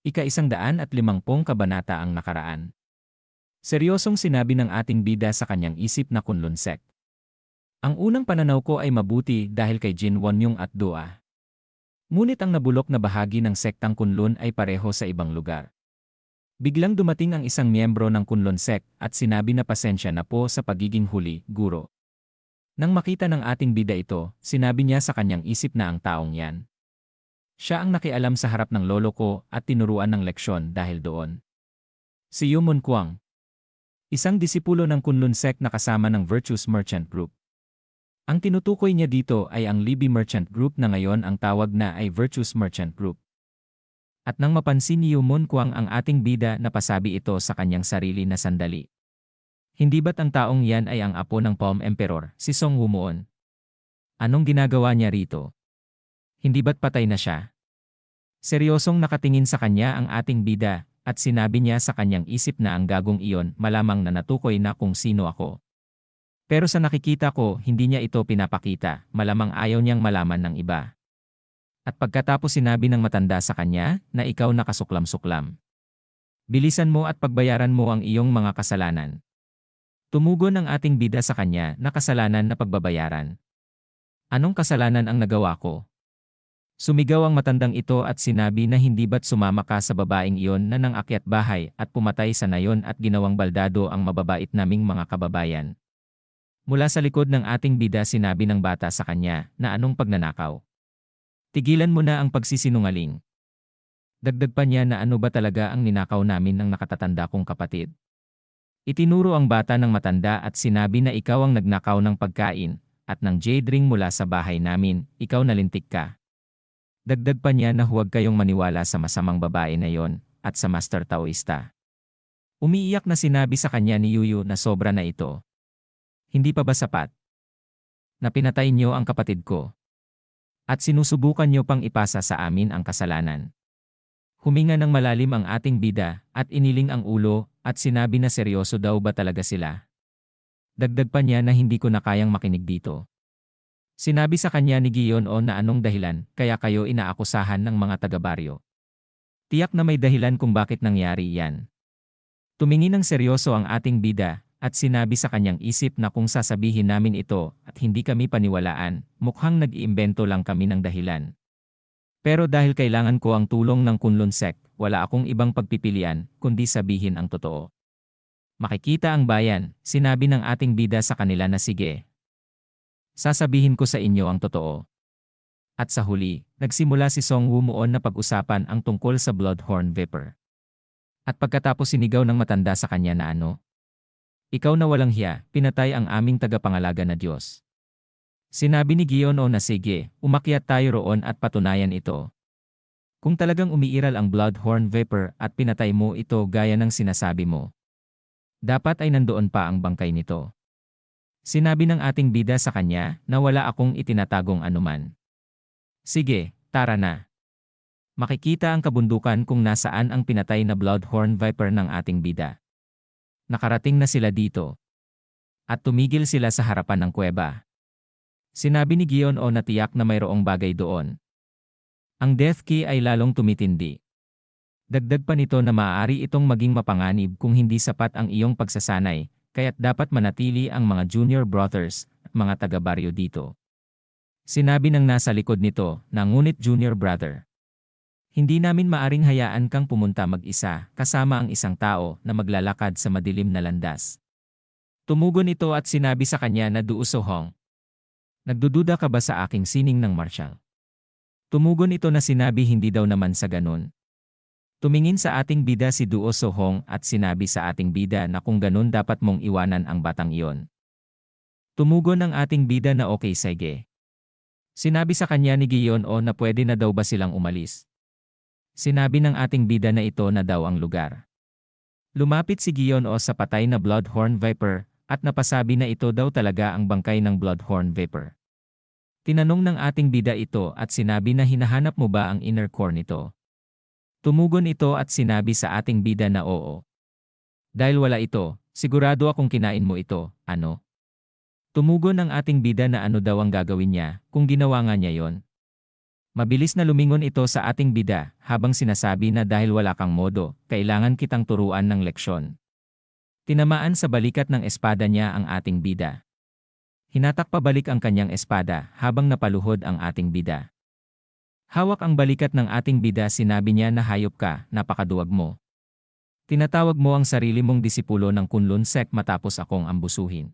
Ika-isang daan at limampung kabanata ang nakaraan. Seryosong sinabi ng ating bida sa kanyang isip na kunlunsek. Ang unang pananaw ko ay mabuti dahil kay Jin Wonyong at Dua. Ngunit ang nabulok na bahagi ng sektang Kunlun ay pareho sa ibang lugar. Biglang dumating ang isang miyembro ng Kunlun sect at sinabi na pasensya na po sa pagiging huli, guro. Nang makita ng ating bida ito, sinabi niya sa kanyang isip na ang taong yan. Siya ang nakialam sa harap ng lolo ko at tinuruan ng leksyon dahil doon. Si Yumon Kwang. Isang disipulo ng Kunlun sect na kasama ng Virtuous Merchant Group. Ang tinutukoy niya dito ay ang Libby Merchant Group na ngayon ang tawag na ay Virtuous Merchant Group. At nang mapansin ni Yumon Kwang ang ating bida napasabi ito sa kanyang sarili na sandali. Hindi ba't ang taong yan ay ang apo ng Palm Emperor, si Song Wumuon? Anong ginagawa niya rito? Hindi ba't patay na siya? Seryosong nakatingin sa kanya ang ating bida, at sinabi niya sa kanyang isip na ang gagong iyon malamang na natukoy na kung sino ako. Pero sa nakikita ko, hindi niya ito pinapakita, malamang ayaw niyang malaman ng iba. At pagkatapos sinabi ng matanda sa kanya, na ikaw nakasuklam-suklam. Bilisan mo at pagbayaran mo ang iyong mga kasalanan. Tumugon ang ating bida sa kanya na kasalanan na pagbabayaran. Anong kasalanan ang nagawa ko? Sumigaw ang matandang ito at sinabi na hindi ba't sumama ka sa babaeng iyon na nang akyat bahay at pumatay sa nayon at ginawang baldado ang mababait naming mga kababayan. Mula sa likod ng ating bida sinabi ng bata sa kanya na anong pagnanakaw. Tigilan mo na ang pagsisinungaling. Dagdag pa niya na ano ba talaga ang ninakaw namin ng nakatatanda kong kapatid. Itinuro ang bata ng matanda at sinabi na ikaw ang nagnakaw ng pagkain at ng jade ring mula sa bahay namin, ikaw nalintik ka. Dagdag pa niya na huwag kayong maniwala sa masamang babae na yon at sa Master Taoista. Umiiyak na sinabi sa kanya ni Yuyu na sobra na ito. Hindi pa ba sapat? Na pinatay niyo ang kapatid ko. At sinusubukan niyo pang ipasa sa amin ang kasalanan. Huminga ng malalim ang ating bida at iniling ang ulo at sinabi na seryoso daw ba talaga sila. Dagdag pa niya na hindi ko na kayang makinig dito. Sinabi sa kanya ni Gion O na anong dahilan kaya kayo inaakusahan ng mga taga-baryo. Tiyak na may dahilan kung bakit nangyari yan. Tumingin ng seryoso ang ating bida at sinabi sa kanyang isip na kung sasabihin namin ito at hindi kami paniwalaan, mukhang nag-iimbento lang kami ng dahilan. Pero dahil kailangan ko ang tulong ng Kunlun Sect, wala akong ibang pagpipilian kundi sabihin ang totoo. Makikita ang bayan, sinabi ng ating bida sa kanila na sige, Sasabihin ko sa inyo ang totoo. At sa huli, nagsimula si Song Wumuon na pag-usapan ang tungkol sa Bloodhorn Viper. At pagkatapos sinigaw ng matanda sa kanya na ano? Ikaw na walang hiya, pinatay ang aming tagapangalaga na Diyos. Sinabi ni Giono na sige, umakyat tayo roon at patunayan ito. Kung talagang umiiral ang Bloodhorn Viper at pinatay mo ito gaya ng sinasabi mo, dapat ay nandoon pa ang bangkay nito. Sinabi ng ating bida sa kanya na wala akong itinatagong anuman. Sige, tara na. Makikita ang kabundukan kung nasaan ang pinatay na Bloodhorn Viper ng ating bida. Nakarating na sila dito. At tumigil sila sa harapan ng kuweba. Sinabi ni Gion o natiyak na mayroong bagay doon. Ang death key ay lalong tumitindi. Dagdag pa nito na maaari itong maging mapanganib kung hindi sapat ang iyong pagsasanay, kaya't dapat manatili ang mga junior brothers at mga taga-baryo dito. Sinabi ng nasa likod nito na ngunit junior brother. Hindi namin maaring hayaan kang pumunta mag-isa kasama ang isang tao na maglalakad sa madilim na landas. Tumugon ito at sinabi sa kanya na duusohong. Nagdududa ka ba sa aking sining ng martial? Tumugon ito na sinabi hindi daw naman sa ganun. Tumingin sa ating bida si Duo Sohong at sinabi sa ating bida na kung ganun dapat mong iwanan ang batang iyon. Tumugon ang ating bida na okay sige. Sinabi sa kanya ni Gion O na pwede na daw ba silang umalis. Sinabi ng ating bida na ito na daw ang lugar. Lumapit si Gion O sa patay na Bloodhorn Viper at napasabi na ito daw talaga ang bangkay ng Bloodhorn Viper. Tinanong ng ating bida ito at sinabi na hinahanap mo ba ang inner core nito. Tumugon ito at sinabi sa ating bida na oo. Dahil wala ito, sigurado akong kinain mo ito, ano? Tumugon ang ating bida na ano daw ang gagawin niya kung ginawa nga niya yon. Mabilis na lumingon ito sa ating bida habang sinasabi na dahil wala kang modo, kailangan kitang turuan ng leksyon. Tinamaan sa balikat ng espada niya ang ating bida. Hinatak pabalik ang kanyang espada habang napaluhod ang ating bida. Hawak ang balikat ng ating bida sinabi niya na hayop ka, napakaduwag mo. Tinatawag mo ang sarili mong disipulo ng Kunlun Sek matapos akong ambusuhin.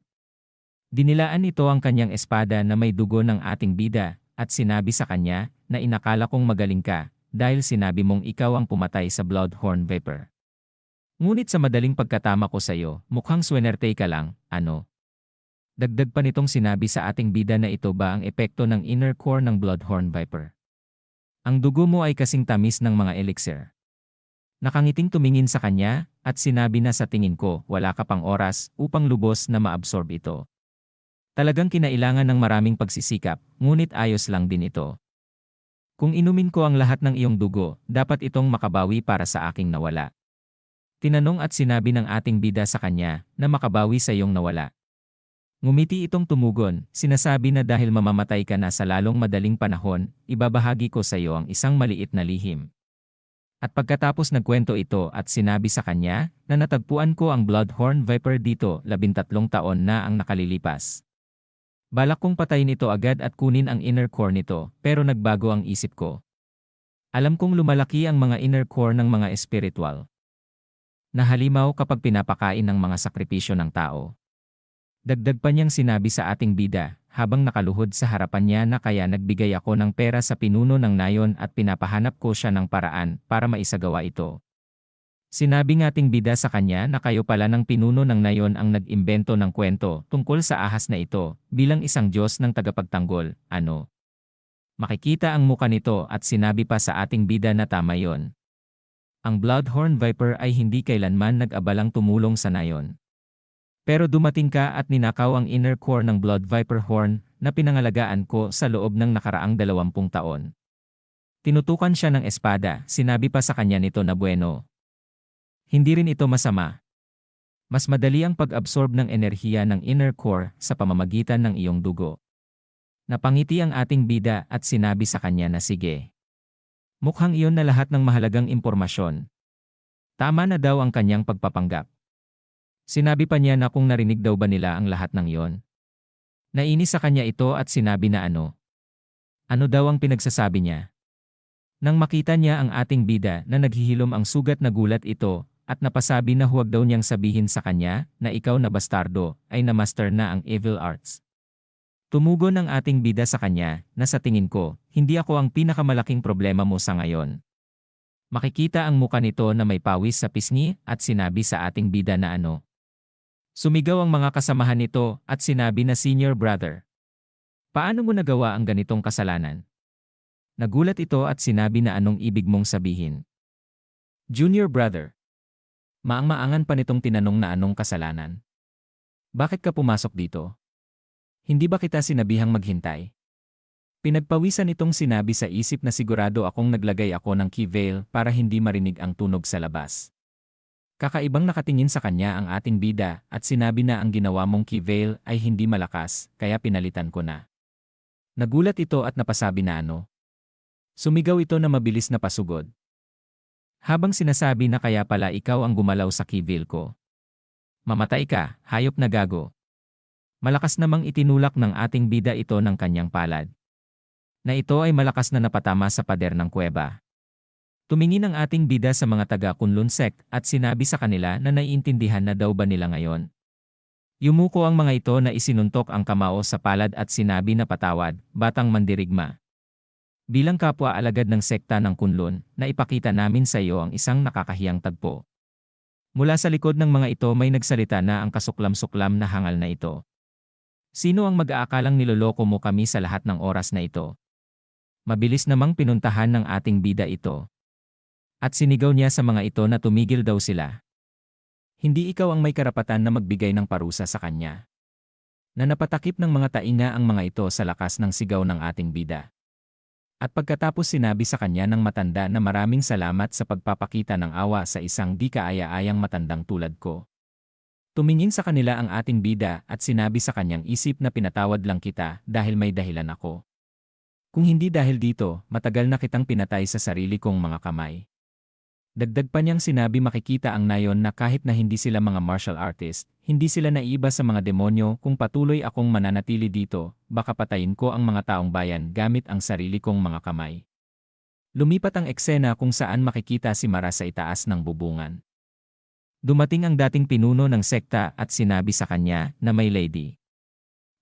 Dinilaan ito ang kanyang espada na may dugo ng ating bida at sinabi sa kanya na inakala kong magaling ka dahil sinabi mong ikaw ang pumatay sa Bloodhorn Viper. Ngunit sa madaling pagkatama ko sa iyo, mukhang swinerte ka lang, ano? Dagdag pa nitong sinabi sa ating bida na ito ba ang epekto ng inner core ng Bloodhorn Viper. Ang dugo mo ay kasing tamis ng mga elixir. Nakangiting tumingin sa kanya at sinabi na sa tingin ko wala ka pang oras upang lubos na maabsorb ito. Talagang kinailangan ng maraming pagsisikap, ngunit ayos lang din ito. Kung inumin ko ang lahat ng iyong dugo, dapat itong makabawi para sa aking nawala. Tinanong at sinabi ng ating bida sa kanya na makabawi sa iyong nawala. Ngumiti itong tumugon, sinasabi na dahil mamamatay ka na sa lalong madaling panahon, ibabahagi ko sa iyo ang isang maliit na lihim. At pagkatapos nagkwento ito at sinabi sa kanya na natagpuan ko ang Bloodhorn Viper dito labintatlong taon na ang nakalilipas. Balak kong patayin ito agad at kunin ang inner core nito, pero nagbago ang isip ko. Alam kong lumalaki ang mga inner core ng mga espiritual. Nahalimaw kapag pinapakain ng mga sakripisyo ng tao. Dagdag pa niyang sinabi sa ating bida, habang nakaluhod sa harapan niya na kaya nagbigay ako ng pera sa pinuno ng nayon at pinapahanap ko siya ng paraan para maisagawa ito. Sinabi ngating bida sa kanya na kayo pala ng pinuno ng nayon ang nag-imbento ng kwento tungkol sa ahas na ito bilang isang Diyos ng tagapagtanggol, ano? Makikita ang muka nito at sinabi pa sa ating bida na tama yon. Ang Bloodhorn Viper ay hindi kailanman nag-abalang tumulong sa nayon. Pero dumating ka at ninakaw ang inner core ng Blood Viper Horn na pinangalagaan ko sa loob ng nakaraang dalawampung taon. Tinutukan siya ng espada, sinabi pa sa kanya nito na bueno, hindi rin ito masama. Mas madali ang pag-absorb ng enerhiya ng inner core sa pamamagitan ng iyong dugo. Napangiti ang ating bida at sinabi sa kanya na sige. Mukhang iyon na lahat ng mahalagang impormasyon. Tama na daw ang kanyang pagpapanggap. Sinabi pa niya na kung narinig daw ba nila ang lahat ng iyon. Nainis sa kanya ito at sinabi na ano. Ano daw ang pinagsasabi niya? Nang makita niya ang ating bida na naghihilom ang sugat na gulat ito, at napasabi na huwag daw niyang sabihin sa kanya na ikaw na bastardo ay na-master na ang evil arts. Tumugon ang ating bida sa kanya na sa tingin ko, hindi ako ang pinakamalaking problema mo sa ngayon. Makikita ang muka nito na may pawis sa pisngi at sinabi sa ating bida na ano. Sumigaw ang mga kasamahan nito at sinabi na senior brother. Paano mo nagawa ang ganitong kasalanan? Nagulat ito at sinabi na anong ibig mong sabihin. Junior brother. Maang-maangan pa nitong tinanong na anong kasalanan. Bakit ka pumasok dito? Hindi ba kita sinabihang maghintay? Pinagpawisan itong sinabi sa isip na sigurado akong naglagay ako ng key veil para hindi marinig ang tunog sa labas. Kakaibang nakatingin sa kanya ang ating bida at sinabi na ang ginawa mong key veil ay hindi malakas kaya pinalitan ko na. Nagulat ito at napasabi na ano. Sumigaw ito na mabilis na pasugod. Habang sinasabi na kaya pala ikaw ang gumalaw sa kivil ko. Mamatay ka, hayop na gago. Malakas namang itinulak ng ating bida ito ng kanyang palad. Na ito ay malakas na napatama sa pader ng kuweba. Tumingin ang ating bida sa mga taga Kunlun sect at sinabi sa kanila na naiintindihan na daw ba nila ngayon. Yumuko ang mga ito na isinuntok ang kamao sa palad at sinabi na patawad, batang mandirigma. Bilang kapwa alagad ng sekta ng Kunlun, na ipakita namin sa iyo ang isang nakakahiyang tagpo. Mula sa likod ng mga ito may nagsalita na ang kasuklam-suklam na hangal na ito. Sino ang mag-aakalang niloloko mo kami sa lahat ng oras na ito? Mabilis namang pinuntahan ng ating bida ito. At sinigaw niya sa mga ito na tumigil daw sila. Hindi ikaw ang may karapatan na magbigay ng parusa sa kanya. Na napatakip ng mga tainga ang mga ito sa lakas ng sigaw ng ating bida. At pagkatapos sinabi sa kanya ng matanda na maraming salamat sa pagpapakita ng awa sa isang di kaaya-ayang matandang tulad ko. Tumingin sa kanila ang ating bida at sinabi sa kanyang isip na pinatawad lang kita dahil may dahilan ako. Kung hindi dahil dito, matagal na kitang pinatay sa sarili kong mga kamay. Dagdag pa niyang sinabi makikita ang nayon na kahit na hindi sila mga martial artist, hindi sila naiba sa mga demonyo kung patuloy akong mananatili dito, baka patayin ko ang mga taong bayan gamit ang sarili kong mga kamay. Lumipat ang eksena kung saan makikita si Mara sa itaas ng bubungan. Dumating ang dating pinuno ng sekta at sinabi sa kanya na may lady.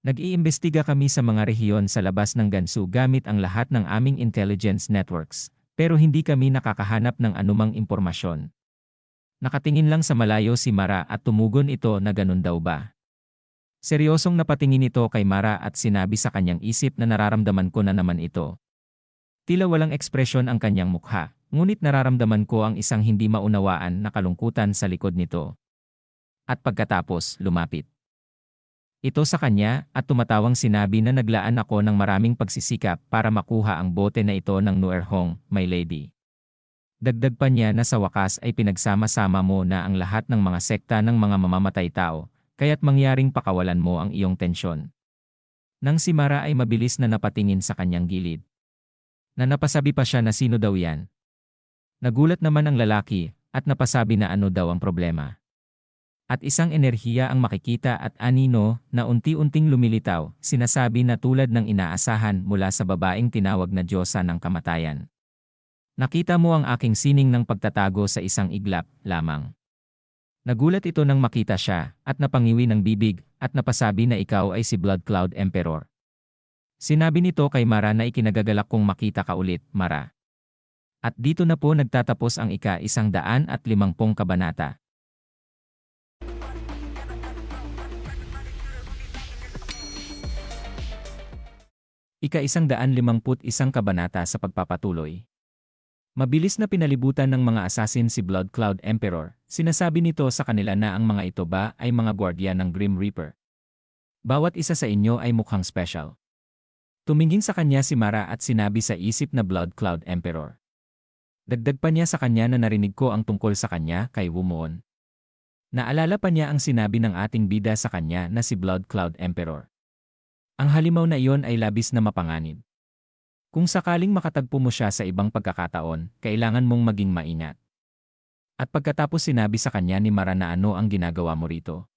Nag-iimbestiga kami sa mga rehiyon sa labas ng Gansu gamit ang lahat ng aming intelligence networks, pero hindi kami nakakahanap ng anumang impormasyon. Nakatingin lang sa malayo si Mara at tumugon ito na ganun daw ba. Seryosong napatingin ito kay Mara at sinabi sa kanyang isip na nararamdaman ko na naman ito. Tila walang ekspresyon ang kanyang mukha, ngunit nararamdaman ko ang isang hindi maunawaan na kalungkutan sa likod nito. At pagkatapos, lumapit. Ito sa kanya at tumatawang sinabi na naglaan ako ng maraming pagsisikap para makuha ang bote na ito ng Nuerhong, my lady. Dagdag pa niya na sa wakas ay pinagsama-sama mo na ang lahat ng mga sekta ng mga mamamatay tao, kaya't mangyaring pakawalan mo ang iyong tensyon. Nang si Mara ay mabilis na napatingin sa kanyang gilid. Na napasabi pa siya na sino daw yan. Nagulat naman ang lalaki at napasabi na ano daw ang problema at isang enerhiya ang makikita at anino na unti-unting lumilitaw, sinasabi na tulad ng inaasahan mula sa babaeng tinawag na Diyosa ng kamatayan. Nakita mo ang aking sining ng pagtatago sa isang iglap lamang. Nagulat ito nang makita siya at napangiwi ng bibig at napasabi na ikaw ay si Blood Cloud Emperor. Sinabi nito kay Mara na ikinagagalak kong makita ka ulit, Mara. At dito na po nagtatapos ang ika isang daan at limangpong kabanata. Ika-isang daan limamput isang kabanata sa pagpapatuloy. Mabilis na pinalibutan ng mga assassin si Blood Cloud Emperor, sinasabi nito sa kanila na ang mga ito ba ay mga gwardiya ng Grim Reaper. Bawat isa sa inyo ay mukhang special. Tumingin sa kanya si Mara at sinabi sa isip na Blood Cloud Emperor. Dagdag pa niya sa kanya na narinig ko ang tungkol sa kanya kay Wumoon. Naalala pa niya ang sinabi ng ating bida sa kanya na si Blood Cloud Emperor. Ang halimaw na iyon ay labis na mapanganib. Kung sakaling makatagpo mo siya sa ibang pagkakataon, kailangan mong maging maingat. At pagkatapos sinabi sa kanya ni Mara na ano ang ginagawa mo rito.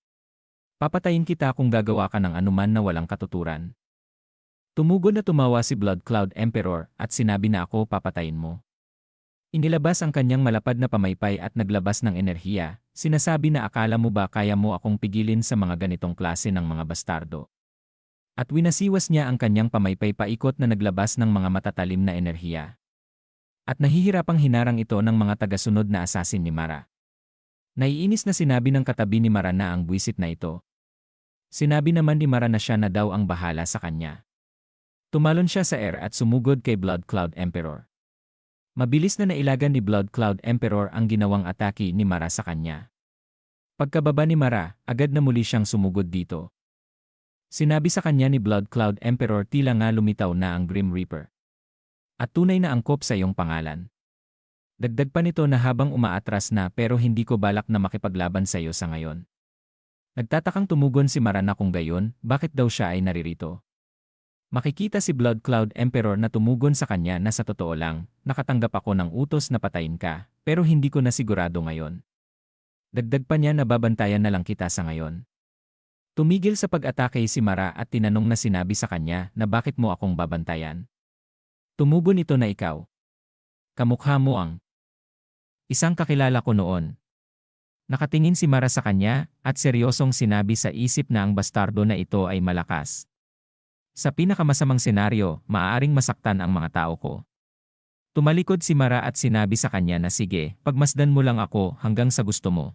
Papatayin kita kung gagawa ka ng anuman na walang katuturan. Tumugon na tumawa si Blood Cloud Emperor at sinabi na ako papatayin mo. Inilabas ang kanyang malapad na pamaypay at naglabas ng enerhiya, sinasabi na akala mo ba kaya mo akong pigilin sa mga ganitong klase ng mga bastardo. At winasiwas niya ang kanyang pamaypay paikot na naglabas ng mga matatalim na enerhiya. At nahihirapang hinarang ito ng mga tagasunod na asasin ni Mara. Naiinis na sinabi ng katabi ni Mara na ang buwisit na ito. Sinabi naman ni Mara na siya na daw ang bahala sa kanya. Tumalon siya sa air at sumugod kay Blood Cloud Emperor. Mabilis na nailagan ni Blood Cloud Emperor ang ginawang atake ni Mara sa kanya. Pagkababa ni Mara, agad na muli siyang sumugod dito. Sinabi sa kanya ni Blood Cloud Emperor tila nga lumitaw na ang Grim Reaper. At tunay na angkop sa iyong pangalan. Dagdag pa nito na habang umaatras na pero hindi ko balak na makipaglaban sa iyo sa ngayon. Nagtatakang tumugon si Marana kung gayon, bakit daw siya ay naririto. Makikita si Blood Cloud Emperor na tumugon sa kanya na sa totoo lang, nakatanggap ako ng utos na patayin ka, pero hindi ko na sigurado ngayon. Dagdag pa niya na babantayan na lang kita sa ngayon. Tumigil sa pag-atake si Mara at tinanong na sinabi sa kanya na bakit mo akong babantayan. Tumugon ito na ikaw. Kamukha mo ang isang kakilala ko noon. Nakatingin si Mara sa kanya at seryosong sinabi sa isip na ang bastardo na ito ay malakas. Sa pinakamasamang senaryo, maaaring masaktan ang mga tao ko. Tumalikod si Mara at sinabi sa kanya na sige, pagmasdan mo lang ako hanggang sa gusto mo.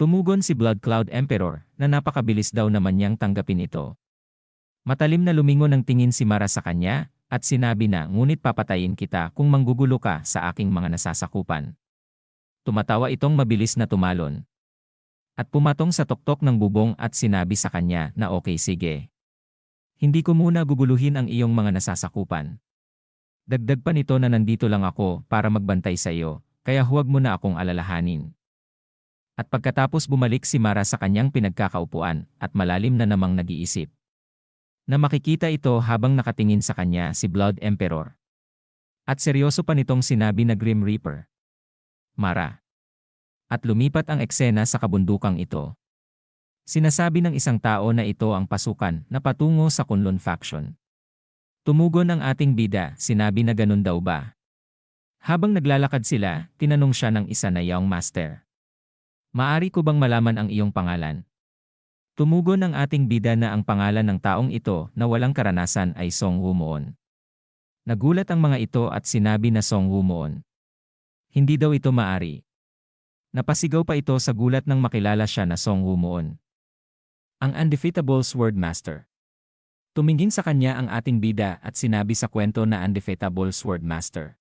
Tumugon si Blood Cloud Emperor na napakabilis daw naman niyang tanggapin ito. Matalim na lumingon ng tingin si Mara sa kanya at sinabi na ngunit papatayin kita kung manggugulo ka sa aking mga nasasakupan. Tumatawa itong mabilis na tumalon. At pumatong sa tuktok ng bubong at sinabi sa kanya na okay sige. Hindi ko muna guguluhin ang iyong mga nasasakupan. Dagdag pa nito na nandito lang ako para magbantay sa iyo, kaya huwag mo na akong alalahanin. At pagkatapos bumalik si Mara sa kanyang pinagkakaupuan at malalim na namang nag-iisip. Na makikita ito habang nakatingin sa kanya si Blood Emperor. At seryoso pa nitong sinabi na Grim Reaper. Mara. At lumipat ang eksena sa kabundukang ito. Sinasabi ng isang tao na ito ang pasukan na patungo sa Kunlun faction. Tumugon ang ating bida, sinabi na ganun daw ba? Habang naglalakad sila, tinanong siya ng isa na Young Master. Maari ko bang malaman ang iyong pangalan? Tumugon ang ating bida na ang pangalan ng taong ito na walang karanasan ay Song Wumoon. Nagulat ang mga ito at sinabi na Song Wumoon. Hindi daw ito maari. Napasigaw pa ito sa gulat nang makilala siya na Song Wumoon. Ang undefeatable Sword Master. Tumingin sa kanya ang ating bida at sinabi sa kwento na undefeatable Sword Master.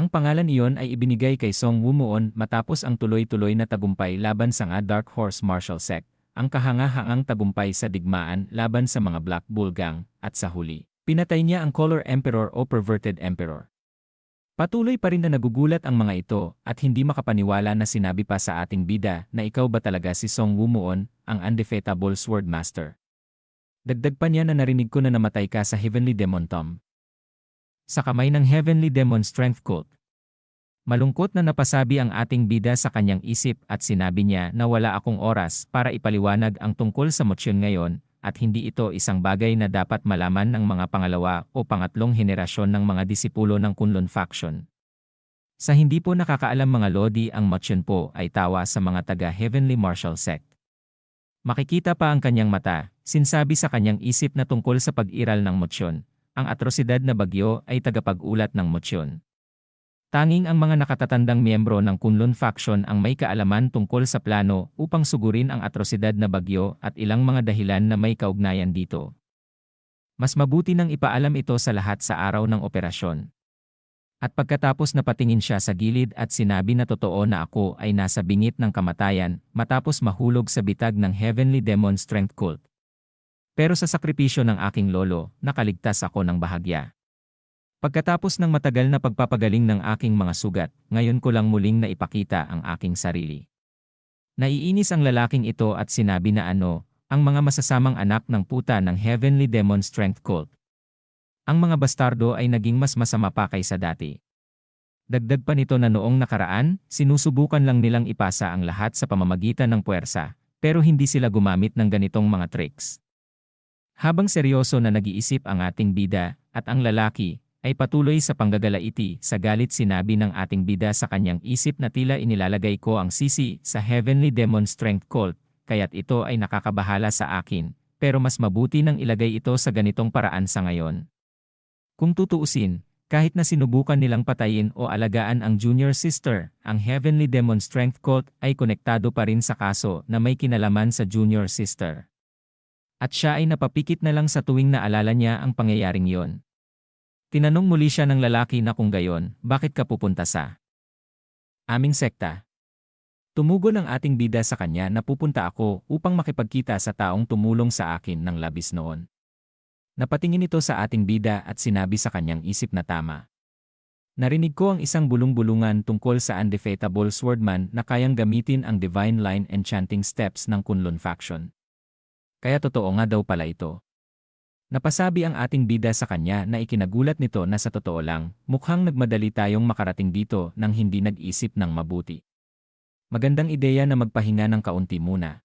Ang pangalan iyon ay ibinigay kay Song Wumoon matapos ang tuloy-tuloy na tagumpay laban sa nga Dark Horse Martial Sect ang kahangahangang tagumpay sa digmaan laban sa mga Black Bull Gang, at sa huli, pinatay niya ang Color Emperor o Perverted Emperor. Patuloy pa rin na nagugulat ang mga ito at hindi makapaniwala na sinabi pa sa ating bida na ikaw ba talaga si Song Wumuon, ang undefeatable Sword Master. Dagdag pa niya na narinig ko na namatay ka sa Heavenly Demon Tomb. Sa kamay ng Heavenly Demon Strength Cult, Malungkot na napasabi ang ating bida sa kanyang isip at sinabi niya na wala akong oras para ipaliwanag ang tungkol sa motsyon ngayon at hindi ito isang bagay na dapat malaman ng mga pangalawa o pangatlong henerasyon ng mga disipulo ng Kunlun faction. Sa hindi po nakakaalam mga Lodi ang motsyon po ay tawa sa mga taga Heavenly Martial Sect. Makikita pa ang kanyang mata, sinsabi sa kanyang isip na tungkol sa pag-iral ng motsyon, ang atrosidad na bagyo ay tagapag-ulat ng motsyon. Tanging ang mga nakatatandang miyembro ng Kunlun faction ang may kaalaman tungkol sa plano upang sugurin ang atrosidad na bagyo at ilang mga dahilan na may kaugnayan dito. Mas mabuti nang ipaalam ito sa lahat sa araw ng operasyon. At pagkatapos na patingin siya sa gilid at sinabi na totoo na ako ay nasa bingit ng kamatayan matapos mahulog sa bitag ng Heavenly Demon Strength Cult. Pero sa sakripisyo ng aking lolo, nakaligtas ako ng bahagya. Pagkatapos ng matagal na pagpapagaling ng aking mga sugat, ngayon ko lang muling naipakita ang aking sarili. Naiinis ang lalaking ito at sinabi na ano, ang mga masasamang anak ng puta ng Heavenly Demon Strength Cult. Ang mga bastardo ay naging mas masama pa kaysa dati. Dagdag pa nito na noong nakaraan, sinusubukan lang nilang ipasa ang lahat sa pamamagitan ng puwersa, pero hindi sila gumamit ng ganitong mga tricks. Habang seryoso na nag-iisip ang ating bida, at ang lalaki, ay patuloy sa panggagalaiti sa galit sinabi ng ating bida sa kanyang isip na tila inilalagay ko ang sisi sa Heavenly Demon Strength Cult, kaya't ito ay nakakabahala sa akin, pero mas mabuti nang ilagay ito sa ganitong paraan sa ngayon. Kung tutuusin, kahit na sinubukan nilang patayin o alagaan ang junior sister, ang Heavenly Demon Strength Cult ay konektado pa rin sa kaso na may kinalaman sa junior sister. At siya ay napapikit na lang sa tuwing naalala niya ang pangyayaring yon. Tinanong muli siya ng lalaki na kung gayon, bakit ka pupunta sa aming sekta? Tumugon ang ating bida sa kanya na pupunta ako upang makipagkita sa taong tumulong sa akin ng labis noon. Napatingin ito sa ating bida at sinabi sa kanyang isip na tama. Narinig ko ang isang bulong-bulungan tungkol sa undefeatable swordman na kayang gamitin ang divine line enchanting steps ng Kunlun faction. Kaya totoo nga daw pala ito. Napasabi ang ating bida sa kanya na ikinagulat nito na sa totoo lang, mukhang nagmadali tayong makarating dito nang hindi nag-isip ng mabuti. Magandang ideya na magpahinga ng kaunti muna.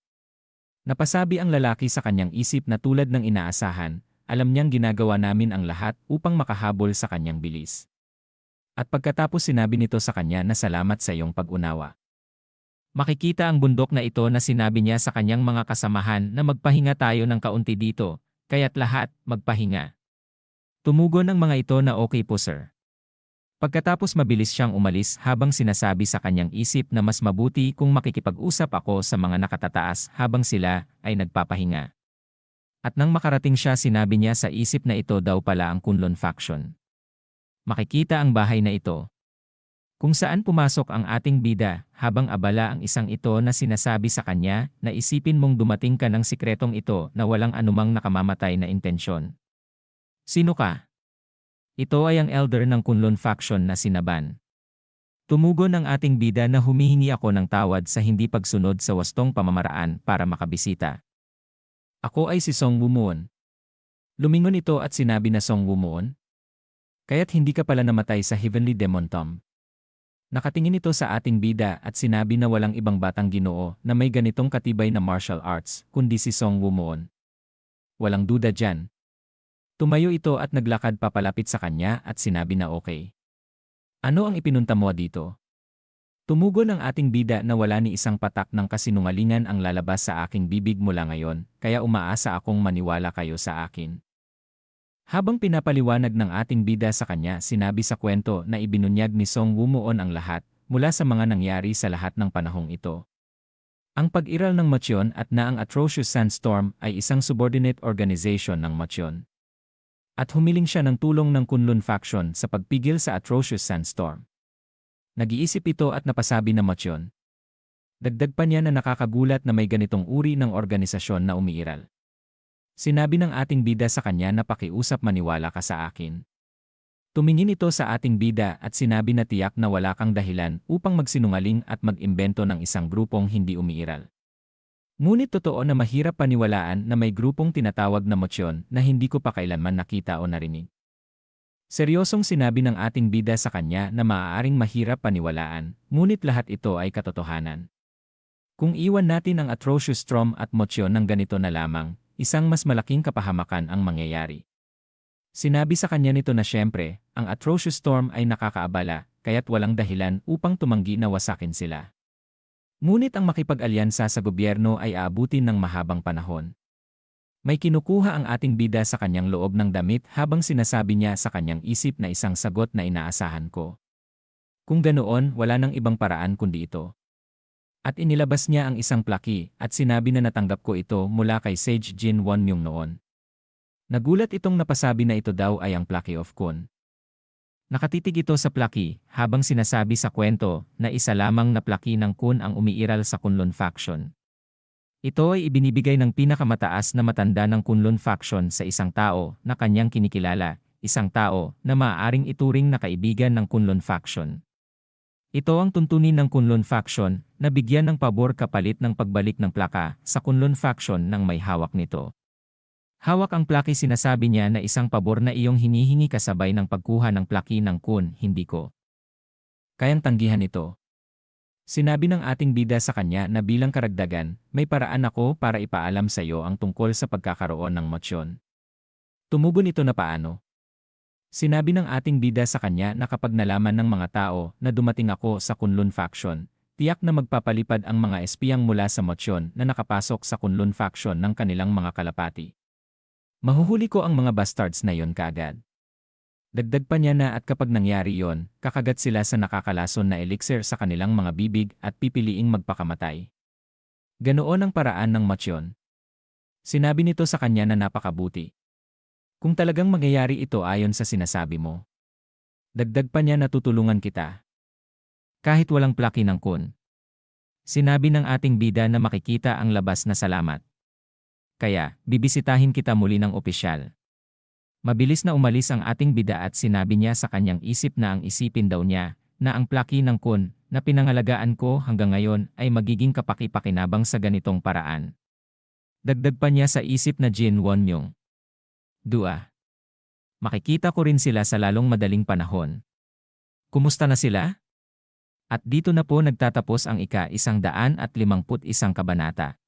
Napasabi ang lalaki sa kanyang isip na tulad ng inaasahan, alam niyang ginagawa namin ang lahat upang makahabol sa kanyang bilis. At pagkatapos sinabi nito sa kanya na salamat sa iyong pag-unawa. Makikita ang bundok na ito na sinabi niya sa kanyang mga kasamahan na magpahinga tayo ng kaunti dito, kaya't lahat magpahinga. Tumugon ang mga ito na okay po sir. Pagkatapos mabilis siyang umalis habang sinasabi sa kanyang isip na mas mabuti kung makikipag-usap ako sa mga nakatataas habang sila ay nagpapahinga. At nang makarating siya sinabi niya sa isip na ito daw pala ang Kunlun faction. Makikita ang bahay na ito. Kung saan pumasok ang ating bida habang abala ang isang ito na sinasabi sa kanya na isipin mong dumating ka ng sikretong ito na walang anumang nakamamatay na intensyon. Sino ka? Ito ay ang elder ng Kunlun faction na sinaban. Tumugon ang ating bida na humihingi ako ng tawad sa hindi pagsunod sa wastong pamamaraan para makabisita. Ako ay si Song Wumuon. Lumingon ito at sinabi na Song Wumoon. Kaya't hindi ka pala namatay sa Heavenly Demon Tomb. Nakatingin ito sa ating bida at sinabi na walang ibang batang ginoo na may ganitong katibay na martial arts kundi si Song Wumoon. Walang duda dyan. Tumayo ito at naglakad papalapit sa kanya at sinabi na okay. Ano ang ipinunta mo dito? Tumugon ang ating bida na wala ni isang patak ng kasinungalingan ang lalabas sa aking bibig mula ngayon, kaya umaasa akong maniwala kayo sa akin. Habang pinapaliwanag ng ating bida sa kanya, sinabi sa kwento na ibinunyag ni Song Wumuon ang lahat, mula sa mga nangyari sa lahat ng panahong ito. Ang pag-iral ng Machyon at na ang Atrocious Sandstorm ay isang subordinate organization ng Machyon. At humiling siya ng tulong ng Kunlun faction sa pagpigil sa Atrocious Sandstorm. Nag-iisip ito at napasabi na Machyon. Dagdag pa niya na nakakagulat na may ganitong uri ng organisasyon na umiiral. Sinabi ng ating bida sa kanya na pakiusap maniwala ka sa akin. Tumingin ito sa ating bida at sinabi na tiyak na wala kang dahilan upang magsinungaling at mag-imbento ng isang grupong hindi umiiral. Ngunit totoo na mahirap paniwalaan na may grupong tinatawag na motsyon na hindi ko pa kailanman nakita o narinig. Seryosong sinabi ng ating bida sa kanya na maaaring mahirap paniwalaan, ngunit lahat ito ay katotohanan. Kung iwan natin ang atrocious storm at motsyon ng ganito na lamang, isang mas malaking kapahamakan ang mangyayari. Sinabi sa kanya nito na siyempre, ang atrocious storm ay nakakaabala, kaya't walang dahilan upang tumanggi na wasakin sila. Ngunit ang makipag-alyansa sa gobyerno ay aabutin ng mahabang panahon. May kinukuha ang ating bida sa kanyang loob ng damit habang sinasabi niya sa kanyang isip na isang sagot na inaasahan ko. Kung ganoon, wala nang ibang paraan kundi ito. At inilabas niya ang isang plaki at sinabi na natanggap ko ito mula kay Sage Jin Won Myung noon. Nagulat itong napasabi na ito daw ay ang plaki of Kun. Nakatitig ito sa plaki habang sinasabi sa kwento na isa lamang na plaki ng Kun ang umiiral sa Kunlun faction. Ito ay ibinibigay ng pinakamataas na matanda ng Kunlun faction sa isang tao na kanyang kinikilala, isang tao na maaaring ituring na kaibigan ng Kunlun faction. Ito ang tuntunin ng Kunlun faction na bigyan ng pabor kapalit ng pagbalik ng plaka sa Kunlun faction ng may hawak nito. Hawak ang plaki sinasabi niya na isang pabor na iyong hinihingi kasabay ng pagkuha ng plaki ng kun, hindi ko. Kayang tanggihan ito. Sinabi ng ating bida sa kanya na bilang karagdagan, may paraan ako para ipaalam sa iyo ang tungkol sa pagkakaroon ng motsyon. Tumugon ito na paano? Sinabi ng ating bida sa kanya na kapag nalaman ng mga tao na dumating ako sa Kunlun faction, tiyak na magpapalipad ang mga espiyang mula sa motsyon na nakapasok sa Kunlun faction ng kanilang mga kalapati. Mahuhuli ko ang mga bastards na yon kaagad. Dagdag pa niya na at kapag nangyari yon, kakagat sila sa nakakalason na elixir sa kanilang mga bibig at pipiliing magpakamatay. Ganoon ang paraan ng matsyon. Sinabi nito sa kanya na napakabuti. Kung talagang mangyayari ito ayon sa sinasabi mo. Dagdag pa niya na tutulungan kita. Kahit walang plaki ng kun. Sinabi ng ating bida na makikita ang labas na salamat. Kaya, bibisitahin kita muli ng opisyal. Mabilis na umalis ang ating bida at sinabi niya sa kanyang isip na ang isipin daw niya na ang plaki ng kun na pinangalagaan ko hanggang ngayon ay magiging kapaki-pakinabang sa ganitong paraan. Dagdag pa niya sa isip na Jin Won Dua. Makikita ko rin sila sa lalong madaling panahon. Kumusta na sila? At dito na po nagtatapos ang ika isang daan at limamput isang kabanata.